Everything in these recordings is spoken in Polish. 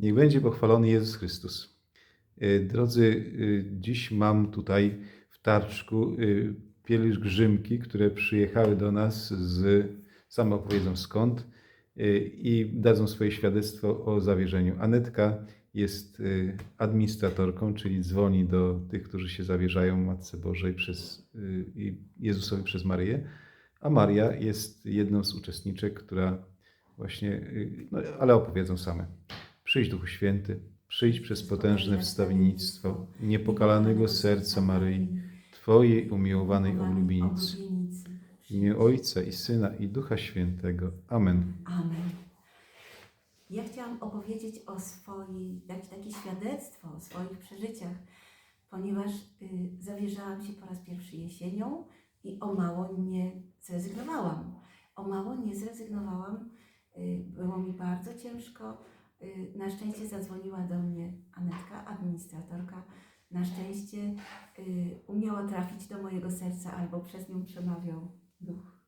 Niech będzie pochwalony Jezus Chrystus. E, Drodzy, e, dziś mam tutaj w Tarczku e, pielgrzymki, które przyjechały do nas z, same opowiedzą skąd i dadzą swoje świadectwo o zawierzeniu. Anetka jest administratorką, czyli dzwoni do tych, którzy się zawierzają Matce Bożej przez, Jezusowi przez Maryję, a Maria jest jedną z uczestniczek, która właśnie, no, ale opowiedzą same. Przyjdź Duchu Święty, przyjdź przez potężne wstawiennictwo niepokalanego serca Maryi, Twojej umiłowanej oblubienicy. W imię Ojca i Syna i Ducha Świętego. Amen. Amen. Ja chciałam opowiedzieć o swojej, dać takie świadectwo o swoich przeżyciach, ponieważ y, zawierzałam się po raz pierwszy jesienią i o mało nie zrezygnowałam. O mało nie zrezygnowałam. Y, było mi bardzo ciężko. Y, na szczęście zadzwoniła do mnie Anetka, administratorka. Na szczęście y, umiała trafić do mojego serca albo przez nią przemawiał Duch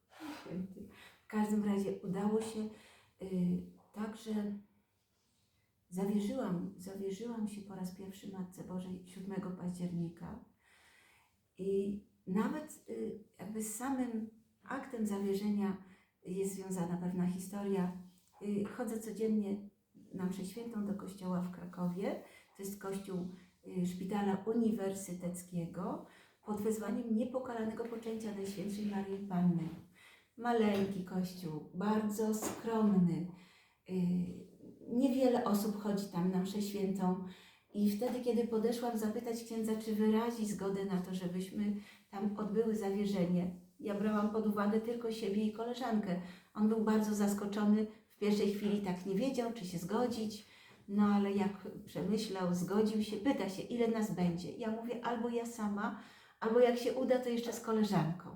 Święty. W każdym razie udało się y, tak, że zawierzyłam, zawierzyłam się po raz pierwszy Matce Bożej 7 października i nawet jakby z samym aktem zawierzenia jest związana pewna historia. Chodzę codziennie na mszę świętą do kościoła w Krakowie. To jest kościół y, Szpitala Uniwersyteckiego pod wezwaniem niepokalanego poczęcia Najświętszej Maryi Panny. Maleńki kościół, bardzo skromny. Y, Niewiele osób chodzi tam na mszę świętą. I wtedy, kiedy podeszłam zapytać księdza, czy wyrazi zgodę na to, żebyśmy tam odbyły zawierzenie, ja brałam pod uwagę tylko siebie i koleżankę. On był bardzo zaskoczony. W pierwszej chwili tak nie wiedział, czy się zgodzić. No ale jak przemyślał, zgodził się, pyta się, ile nas będzie. Ja mówię, albo ja sama, albo jak się uda, to jeszcze z koleżanką.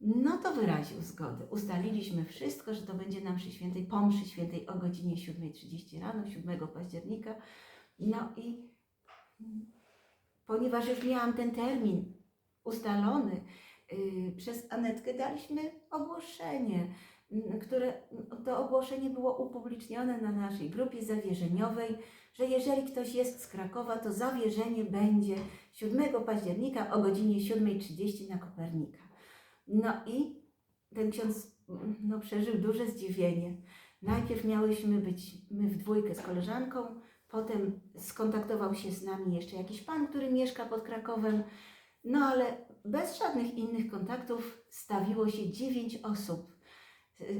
No to wyraził zgodę. Ustaliliśmy wszystko, że to będzie na mszy świętej, po mszy świętej o godzinie 7.30 rano, 7 października. No i ponieważ już miałam ten termin ustalony, yy, przez Anetkę daliśmy ogłoszenie, które to ogłoszenie było upublicznione na naszej grupie zawierzeniowej, że jeżeli ktoś jest z Krakowa, to zawierzenie będzie 7 października o godzinie 7.30 na Kopernika. No i ten ksiądz mm, no, przeżył duże zdziwienie. Najpierw miałyśmy być my w dwójkę z koleżanką, potem skontaktował się z nami jeszcze jakiś pan, który mieszka pod Krakowem, no ale bez żadnych innych kontaktów stawiło się dziewięć osób.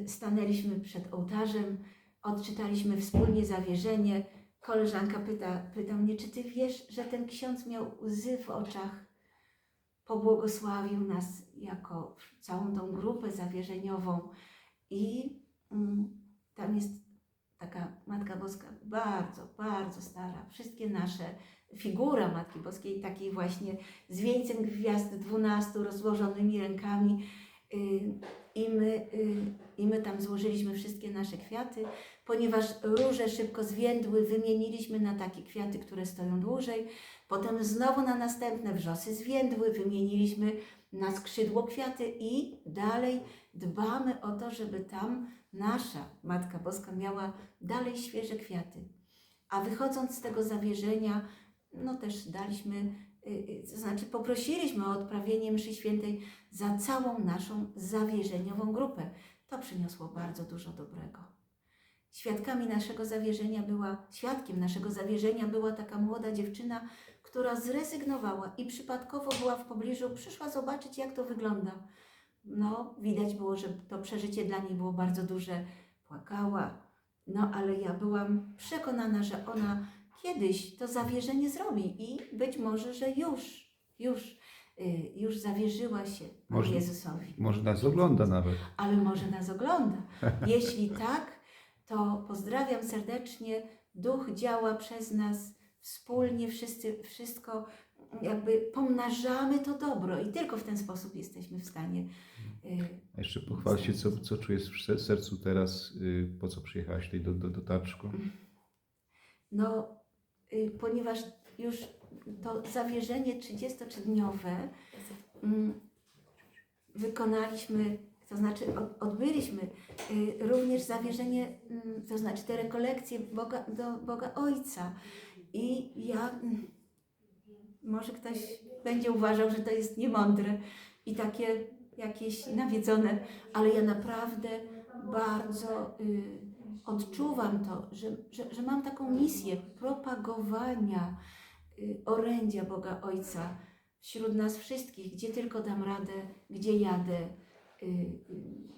Stanęliśmy przed ołtarzem, odczytaliśmy wspólnie zawierzenie. Koleżanka pyta, pyta mnie, czy ty wiesz, że ten ksiądz miał łzy w oczach? pobłogosławił nas jako całą tą grupę zawierzeniową i mm, tam jest taka Matka Boska bardzo, bardzo stara. Wszystkie nasze, figura Matki Boskiej, takiej właśnie z wieńcem gwiazd dwunastu rozłożonymi rękami i my, y, i my tam złożyliśmy wszystkie nasze kwiaty. Ponieważ róże szybko zwiędły, wymieniliśmy na takie kwiaty, które stoją dłużej. Potem znowu na następne wrzosy zwiędły, wymieniliśmy na skrzydło kwiaty i dalej dbamy o to, żeby tam nasza Matka Boska miała dalej świeże kwiaty. A wychodząc z tego zawierzenia, no też daliśmy, y, y, to znaczy poprosiliśmy o odprawienie mszy świętej za całą naszą zawierzeniową grupę. To przyniosło bardzo dużo dobrego. Świadkami naszego zawierzenia była, świadkiem naszego zawierzenia była taka młoda dziewczyna, która zrezygnowała i przypadkowo była w pobliżu, przyszła zobaczyć, jak to wygląda. No, widać było, że to przeżycie dla niej było bardzo duże. Płakała, no ale ja byłam przekonana, że ona kiedyś to zawierzenie zrobi i być może, że już, już, y, już zawierzyła się Może- Jezusowi Może nas ogląda nawet. ale może nas ogląda. Jeśli tak, to pozdrawiam serdecznie. Duch działa przez nas wspólnie, wszyscy, wszystko jakby pomnażamy to dobro i tylko w ten sposób jesteśmy w stanie. y, A jeszcze pochwal się, co, co czujesz w ser- sercu teraz, y, po co przyjechałaś tutaj do, do, do Tarczku. No, ponieważ już to zawierzenie 33-dniowe mm, wykonaliśmy, To znaczy od, odbyliśmy y, również zawierzenie, mm, to znaczy te rekolekcje Boga, do Boga Ojca. I ja, mm, może ktoś będzie uważał, że to jest niemądre i takie jakieś nawiedzone, ale ja naprawdę bardzo y, odczuwam to, że, że, że mam taką misję propagowania y, orędzia Boga Ojca wśród nas wszystkich, gdzie tylko dam radę, gdzie jadę. Y, y,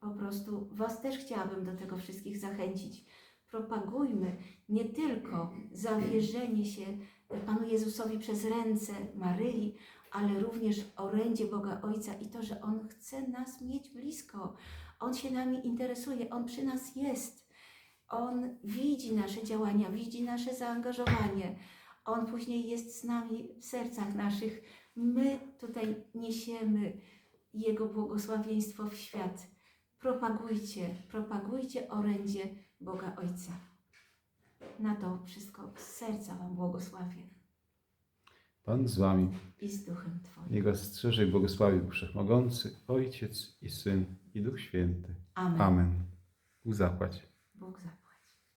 po prostu Was też chciałabym do tego wszystkich zachęcić. Propagujmy nie tylko zawierzenie się Panu Jezusowi przez ręce Maryi, ale również orędzie Boga Ojca i to, że On chce nas mieć blisko. On się nami interesuje, On przy nas jest. On widzi nasze działania, widzi nasze zaangażowanie. On później jest z nami w sercach naszych. My tutaj niesiemy Jego błogosławieństwo w świat. Propagujcie, propagujcie orędzie Boga Ojca. Na to wszystko z serca Wam błogosławię Pan z wami. i z duchem Twoim. Niech was strzeże i błogosławi Bóg Wszechmogący, Ojciec i Syn i Duch Święty. Amen. Amen. Bóg Bogzap.